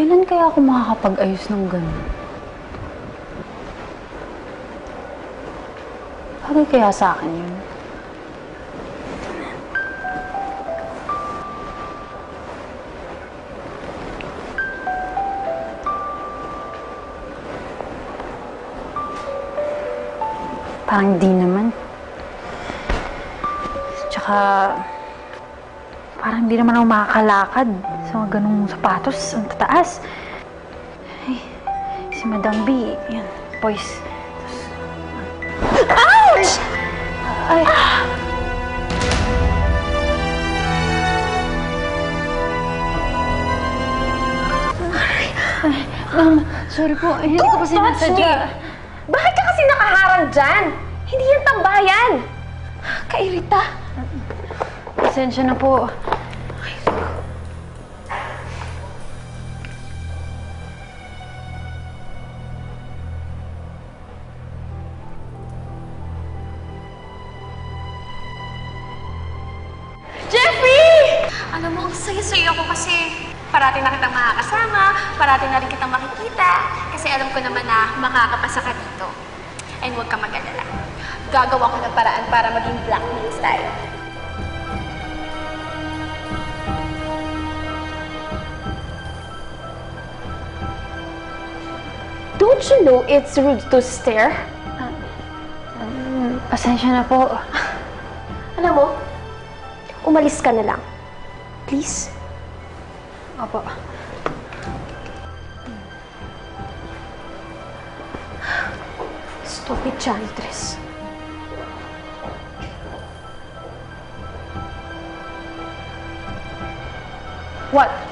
Kailan kaya ako makakapag-ayos ng ganun? Bagay kaya sa akin yun? Parang di naman. Tsaka, parang di naman ako makakalakad sa mga ganung sapatos. Ang tataas. Ay, si Madam B, yan, boys. Ouch! Ay, Ay, ma'am, sorry po. Hindi ko pa sinasadya. Bakit ka kasi nakaharang dyan? Hindi yan tambayan! Kairita! Pasensya na po. Alam mo, ang saya-saya ako kasi parating na kitang makakasama, parating na rin kitang makikita, kasi alam ko naman na makakapasa ka dito. And huwag ka mag-alala. Gagawa ko ng paraan para maging blackmail tayo. Don't you know it's rude to stare? Pasensya na po. Alam mo, umalis ka na lang. Please? Opo. Stupid janitress. What?